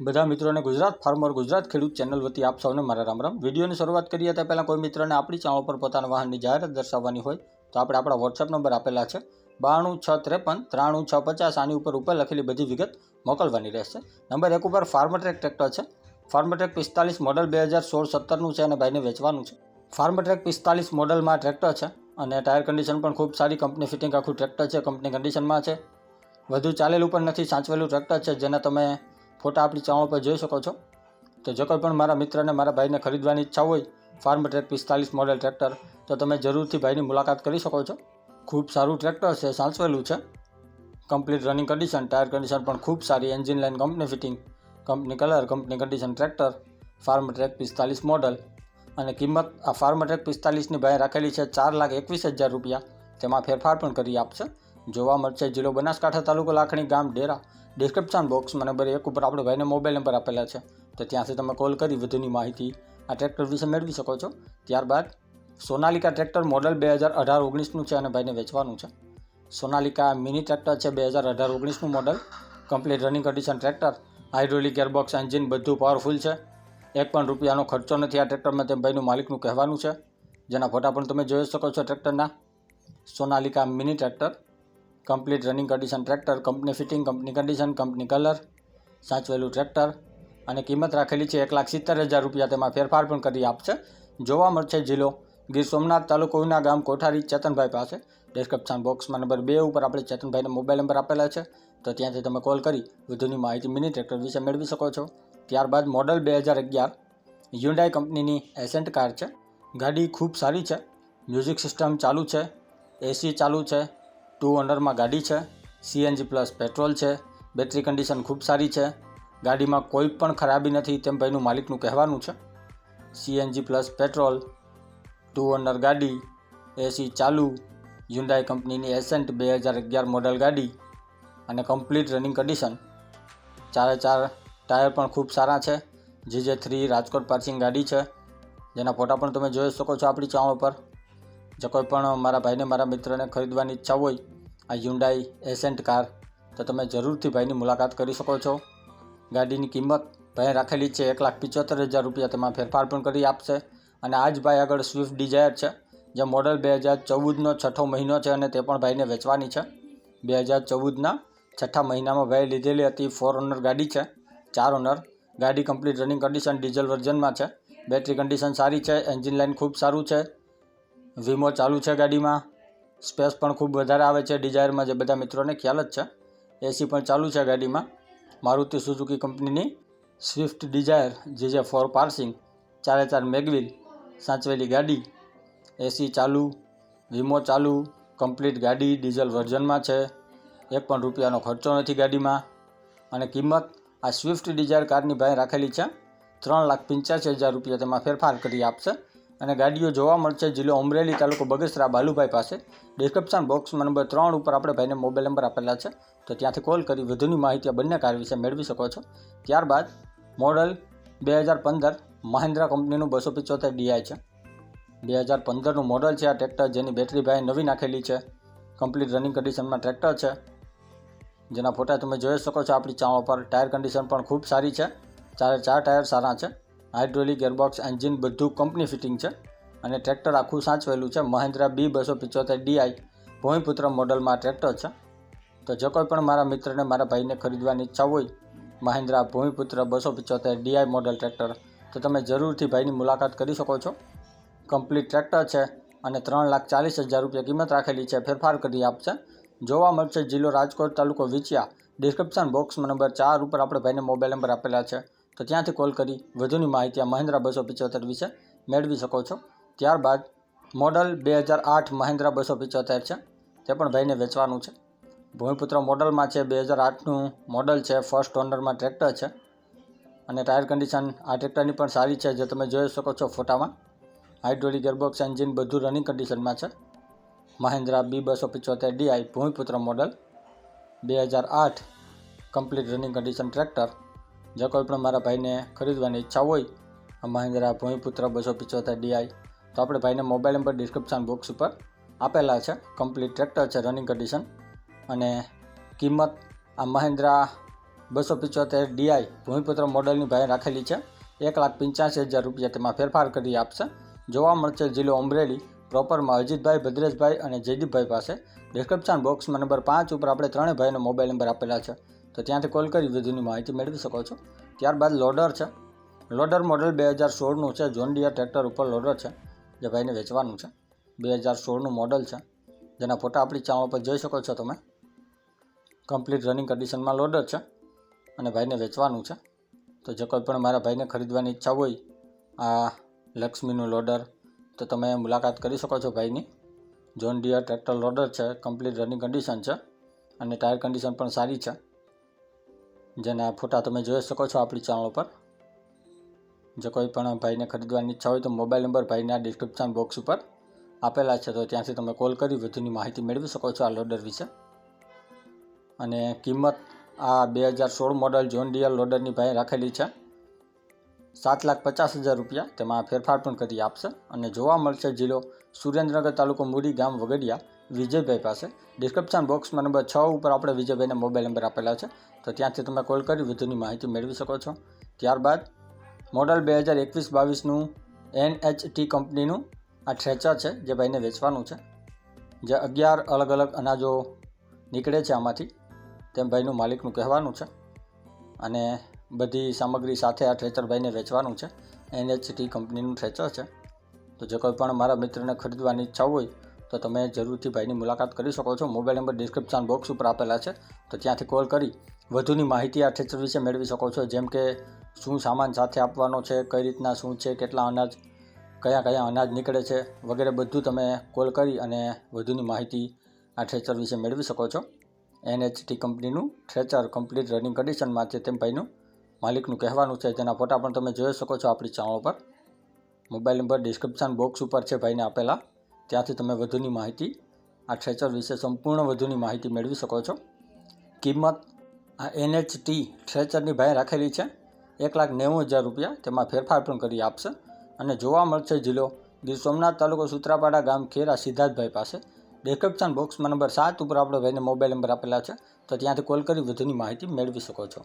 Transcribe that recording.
બધા મિત્રોને ગુજરાત ફાર્મર ગુજરાત ખેડૂત ચેનલ વતી આપ સૌને મારા રામ રામ. વિડીયોની શરૂઆત કરીએ તે પહેલાં કોઈ મિત્રને આપણી ચેનલ પર પોતાના વાહનની જાહેરાત દર્શાવવાની હોય તો આપણે આપણા વોટ્સએપ નંબર આપેલા છે. બાણું છ ત્રેપન ત્રાણું છ પચાસ આની ઉપર ઉપર લખેલી બધી વિગત મોકલવાની રહેશે. નંબર એક ઉપર ફાર્મટ્રેક ટ્રેક્ટર છે. ફાર્મટ્રેક પિસ્તાલીસ મોડલ બે હજાર સોળ સત્તરનું છે અને ભાઈને વેચવાનું છે. ફાર્મટ્રેક પિસ્તાલીસ મોડલમાં ટ્રેક્ટર છે અને ટાયર કન્ડિશન પણ ખૂબ સારી, કંપની ફિટિંગ આખું ટ્રેક્ટર છે, કંપની કન્ડિશનમાં છે. વધુ ચાલેલું પણ નથી, સાચવેલું ટ્રેક્ટર છે, જેના તમે ફોટા આપણી ચાવણ પર જોઈ શકો છો. તો જો કોઈ પણ મારા મિત્રને, મારા ભાઈને ખરીદવાની ઈચ્છા હોય, ફાર્મ ટ્રેક પિસ્તાલીસ મોડેલ ટ્રેક્ટર, તો તમે જરૂરથી ભાઈની મુલાકાત કરી શકો છો. ખૂબ સારું ટ્રેક્ટર છે, સાચવેલું છે. Complete running condition tyre condition પણ ખૂબ સારી engine line company fitting company colour company condition tractor, Farmtrac પિસ્તાલીસ મોડલ. અને કિંમત, આ ફાર્મ ટ્રેક પિસ્તાલીસની ભાઈ રાખેલી છે ચાર લાખ એકવીસ હજાર રૂપિયા. તેમાં ફેરફાર પણ કરી આપશે. જોવા મળશે જિલ્લો બનાસકાંઠા તાલુકો લાખણી ગામ, ડેરા. ડિસ્ક્રિપ્શન બોક્સમાં નંબર એક ઉપર આપણે ભાઈને મોબાઈલ નંબર આપેલા છે. તો ત્યાંથી તમે કોલ કરી વધુની માહિતી આ ટ્રેક્ટર વિશે મેળવી શકો છો. ત્યારબાદ સોનાલિકા ટ્રેક્ટર મોડલ બે હજાર અઢાર ઓગણીસનું છે અને ભાઈને વેચવાનું છે. સોનાલિકા મિની ટ્રેક્ટર છે બે હજાર અઢાર ઓગણીસનું model complete running condition tractor hydraulic gearbox engine બધું પાવરફુલ છે. એક પણ રૂપિયાનો ખર્ચો નથી આ ટ્રેક્ટરમાં તેમ ભાઈનું માલિકનું કહેવાનું છે. જેના ફોટા પણ તમે જોઈ શકો છો ટ્રેક્ટરના Sonalika mini tractor complete running condition tractor company fitting company condition company colour સાચવેલું tractor અને કિંમત રાખેલી છે એક લાખ સિત્તેર હજાર રૂપિયા. તેમાં ફેરફાર પણ કરી આપશે. જોવા મળશે જિલ્લો. ગીર સોમનાથ તાલુકો ઉના ગામ કોઠારી, ચેતનભાઈ પાસે. ડિસ્ક્રિપ્શન બોક્સમાં નંબર બે ઉપર આપણે ચેતનભાઈને મોબાઈલ નંબર આપેલા છે. તો ત્યાંથી તમે કોલ કરી, વધુની માહિતી મિની ટ્રેક્ટર વિશે મેળવી શકો છો. ત્યારબાદ મોડલ બે હજાર અગિયાર. યુન્ડાઈ કંપનીની એસેન્ટ કાર છે. ગાડી ખૂબ સારી છે. મ્યુઝિક સિસ્ટમ ચાલુ છે. એસી ચાલુ છે. ટુ ઓનરમાં ગાડી છે, સીએનજી પ્લસ પેટ્રોલ છે, બેટરી કન્ડિશન ખૂબ સારી છે, ગાડીમાં કોઈ પણ ખરાબી નથી તેમ ભાઈનું માલિકનું કહેવાનું છે. CNG plus petrol, two owner ગાડી, એસી ચાલુ યુન્ડાઈ કંપનીની એસેન્ટ બે હજાર અગિયાર મોડલ ગાડી અને કમ્પ્લીટ રનિંગ કન્ડિશન. ચારે ચાર ટાયર પણ ખૂબ સારા છે જે જે થ્રી રાજકોટ પાર્સિંગ ગાડી છે. જેના ફોટા પણ તમે જોઈ શકો છો આપણી ચાવણ પર જો કોઈ પણ મારા ભાઈને, મારા મિત્રને ખરીદવાની ઈચ્છા હોય આ યુન્ડાઈ એસેન્ટ કાર તો તમે જરૂરથી ભાઈની મુલાકાત કરી શકો છો. ગાડીની કિંમત ભાઈ રાખેલી છે એક લાખ પિચોતેર હજાર રૂપિયા, તેમાં ફેરફાર પણ કરી આપશે. અને આ જ ભાઈ આગળ સ્વિફ્ટ ડિઝાયર છે, જે મોડલ બે હજાર ચૌદનો છઠ્ઠો મહિનો છે અને તે પણ ભાઈને વેચવાની છે. બે હજાર ચૌદના છઠ્ઠા મહિનામાં ભાઈ લીધેલી હતી ફોર ઓનર ગાડી છે, ચાર ઓનર ગાડી કમ્પ્લીટ રનિંગ કન્ડિશન ડીઝલ વર્ઝનમાં છે. બેટરી કન્ડિશન સારી છે એન્જિન લાઇન ખૂબ સારું છે. વીમો ચાલુ છે ગાડીમાં. સ્પેસ પણ ખૂબ વધારે આવે છે ડિઝાયરમાં, જે બધા મિત્રોને ખ્યાલ જ છે. એસી પણ ચાલુ છે ગાડીમાં. મારુતિ સુઝુકી કંપનીની સ્વિફ્ટ ડિઝાયર, જે જે ફોર પાર્સિંગ, ચારે ચાર મેગવિલ, સાચવેલી ગાડી, એસી ચાલુ, વીમો ચાલુ, કમ્પ્લીટ ગાડી ડીઝલ વર્ઝનમાં છે. એક પણ રૂપિયાનો ખર્ચો નથી ગાડીમાં. અને કિંમત, આ સ્વિફ્ટ ડિઝાયર કારની ભાઈ રાખેલી છે. ત્રણ લાખ પંચ્યાસી હજાર રૂપિયા તેમાં ફેરફાર કરી આપશે. અને ગાડીઓ જોવા મળશે, જિલ્લો અમરેલી તાલુકો બગસરા બાલુભાઈ પાસે. ડિસ્ક્રિપ્શન બોક્સમાં નંબર ત્રણ ઉપર આપણે ભાઈને મોબાઈલ નંબર આપેલા છે. તો ત્યાંથી કોલ કરી વધુની માહિતી આ બંને કાર વિશે મેળવી શકો છો. ત્યારબાદ મોડલ બે હજાર પંદર મહિન્દ્રા કંપનીનું બસો પિચોતેર ડીઆઈ છે. બે હજાર પંદરનું મોડલ છે આ ટ્રેક્ટર જેની બેટરી ભાઈ નવી નાખેલી છે. કમ્પ્લીટ રનિંગ કન્ડિશનમાં ટ્રેક્ટર છે. જેના ફોટા તમે જોઈ શકો છો, આપણી ચાવા પર ટાયર કન્ડિશન પણ ખૂબ સારી છે. ચારે ચાર ટાયર સારા છે. હાઇડ્રોલિક ગેરબોક્સ એન્જિન બધું કંપની ફિટિંગ છે અને ટ્રેક્ટર આખું સાચવેલું છે. મહિન્દ્રા બી બસો પિચોતેર ડીઆઈ ભૂમિપુત્ર મોડલમાં ટ્રેક્ટર છે. તો જો કોઈ પણ મારા મિત્રને મારા ભાઈને ખરીદવાની ઈચ્છા હોય, મહિન્દ્રા ભૂમિપુત્ર બસો પિચોતેર ડીઆઈ મોડલ ટ્રેક્ટર, તો તમે જરૂરથી ભાઈની મુલાકાત કરી શકો છો. કમ્પ્લીટ ટ્રેક્ટર છે અને ત્રણ લાખ ચાલીસ હજાર રૂપિયા કિંમત રાખેલી છે. ફેરફાર કરી આપશે. જોવા મળશે જિલ્લો રાજકોટ તાલુકો વિચિયા ડિસ્ક્રિપ્શન બોક્સમાં નંબર ચાર ઉપર આપણે ભાઈને મોબાઈલ નંબર આપેલા છે. તો ત્યાંથી કોલ કરી? વધુની માહિતી આ મહિન્દ્રા બસો પિચોતેર વિશે મેળવી શકો છો. ત્યારબાદ મોડલ બે હજાર આઠ મહિન્દ્રા બસો પિચોતેર છે. તે પણ ભાઈને વેચવાનું છે. ભૂમિપુત્ર મોડલમાં છે બે હજાર આઠનું મોડલ છે. ફર્સ્ટ ઓનરમાં ટ્રેક્ટર છે. અને ટાયર કન્ડિશન આ ટ્રેક્ટરની પણ સારી છે. જે તમે જોઈ શકો છો ફોટામાં. હાઇડ્રોલિક ગેરબોક્સ એન્જિન બધું રનિંગ કન્ડિશનમાં છે. મહિન્દ્રા બી બસો પિચોતેર ડીઆઈ ભૂમિપુત્ર મોડલ બે હજાર આઠ કમ્પ્લીટ રનિંગ કન્ડિશન ટ્રેક્ટર. જો કોઈ પણ મારા ભાઈને ખરીદવાની ઈચ્છા હોય આ મહિન્દ્રા ભૂમિપુત્ર બસો પિચોતેર ડીઆઈ તો આપણે ભાઈને મોબાઈલ નંબર ડિસ્ક્રિપ્શન બોક્સ ઉપર આપેલા છે. કમ્પ્લીટ ટ્રેક્ટર છે રનિંગ કન્ડિશન અને કિંમત આ મહિન્દ્રા બસો પિચોતેર ડીઆઈ ભૂમિપુત્ર મોડલની ભાઈ રાખેલી છે. એક લાખ પંચ્યાસી હજાર રૂપિયા તેમાં ફેરફાર કરી આપશે. જોવા મળશે જિલ્લો અમરેલી પ્રોપરમાં અજીતભાઈ, ભદ્રેશભાઈ અને જયદીપભાઈ પાસે. ડિસ્ક્રિપ્શન બોક્સમાં નંબર પાંચ ઉપર આપણે ત્રણેય ભાઈનો મોબાઈલ નંબર આપેલા છે. તો ત્યાંથી કોલ કરી વધુની માહિતી મેળવી શકો છો. ત્યારબાદ લોડર છે. લોડર મોડલ બે હજાર સોળનું છે. જોન ડિયર ટ્રેક્ટર ઉપર લોડર છે, જે ભાઈને વેચવાનું છે. બે હજાર સોળનું મોડલ છે. જેના ફોટા આપણી ચેનલ પર જોઈ શકો છો તમે. કમ્પ્લીટ રનિંગ કન્ડિશનમાં લોડર છે અને ભાઈને વેચવાનું છે. તો જે કોઈ પણ મારા ભાઈને ખરીદવાની ઈચ્છા હોય, આ લક્ષ્મીનું લોડર, તો તમે મુલાકાત કરી શકો છો ભાઈની. જોન ડિયર ટ્રેક્ટર લોડર છે. કમ્પ્લીટ રનિંગ કન્ડિશન છે અને ટાયર કન્ડિશન પણ સારી છે. જેના ફોટા તમે જોઈ શકો છો આપણી ચેનલ પર જો કોઈ પણ ભાઈને ખરીદવાની ઈચ્છા હોય તો મોબાઈલ નંબર ભાઈના ડિસ્ક્રિપ્શન બોક્સ ઉપર આપેલા છે તો ત્યાંથી તમે કોલ કરી વધુની માહિતી મેળવી શકો છો આ લોડર વિશે. અને કિંમત આ બે હજાર સોળ મોડલ જોન ડિયર લોડરની ભાઈ રાખેલી છે. સાત લાખ પચાસ હજાર રૂપિયા. તેમાં ફેરફાર પણ કરી આપશે. અને જોવા મળશે જિલ્લો સુરેન્દ્રનગર તાલુકો મૂડી ગામ વગડિયા. વિજયભાઈ પાસે. ડિસ્ક્રિપ્શન બોક્સમાં નંબર છ ઉપર આપણે વિજયભાઈને મોબાઈલ નંબર આપેલા છે. તો ત્યાંથી તમે કોલ કરી વધુની માહિતી મેળવી શકો છો. ત્યારબાદ મોડલ બે હજાર એકવીસ બાવીસનું એનએચટી કંપનીનું આ ટ્રેચર છે, જે ભાઈને વેચવાનું છે. જે અગિયાર અલગ અલગ અનાજો નીકળે છે આમાંથી. તેમ ભાઈનું માલિકનું કહેવાનું છે. અને બધી સામગ્રી સાથે આ ટ્રેચર ભાઈને વેચવાનું છે. એનએચટી કંપનીનું થ્રેચર છે. તો જે કોઈ પણ મારા મિત્રને ખરીદવાની ઈચ્છા હોય તો તમે જરૂરથી ભાઈની મુલાકાત કરી શકો છો. મોબાઈલ નંબર ડિસ્ક્રિપ્શન બોક્સ ઉપર આપેલા છે. તો ત્યાંથી કોલ કરી વધુની માહિતી આ ટ્રેચર વિશે મેળવી શકો છો. જેમ કે શું સામાન સાથે આપવાનો છે, કઈ રીતના શું છે, કેટલા અનાજ, કયા કયા અનાજ નીકળે છે વગેરે બધું તમે કોલ કરી અને વધુની માહિતી આ ટ્રેચર વિશે મેળવી શકો છો. એનએચટી કંપનીનું ટ્રેચર કમ્પ્લીટ રનિંગ કન્ડિશનમાં છે તેમ ભાઈનું માલિકનું કહેવાનું છે. તેના ફોટા પણ તમે જોઈ શકો છો આપણી ચેનલ પર મોબાઈલ નંબર ડિસ્ક્રિપ્શન બોક્સ ઉપર છે ભાઈને આપેલા. ત્યાંથી તમે વધુની માહિતી, આ ટ્રેચર વિશે સંપૂર્ણ વધુની માહિતી મેળવી શકો છો. કિંમત, આ એનએચટી ટ્રેચરની ભાઈ રાખેલી છે. એક લાખ નેવું હજાર રૂપિયા તેમાં ફેરફાર પણ કરી આપશે. અને જોવા મળશે જિલ્લો, ગીર સોમનાથ તાલુકો સુત્રાપાડા ગામ ખેરા સિદ્ધાર્થભાઈ પાસે. ડિસ્ક્રિપ્શન બોક્સમાં નંબર સાત ઉપર આપણે ભાઈને મોબાઈલ નંબર આપેલા છે. તો ત્યાંથી કોલ કરી વધુની માહિતી મેળવી શકો છો.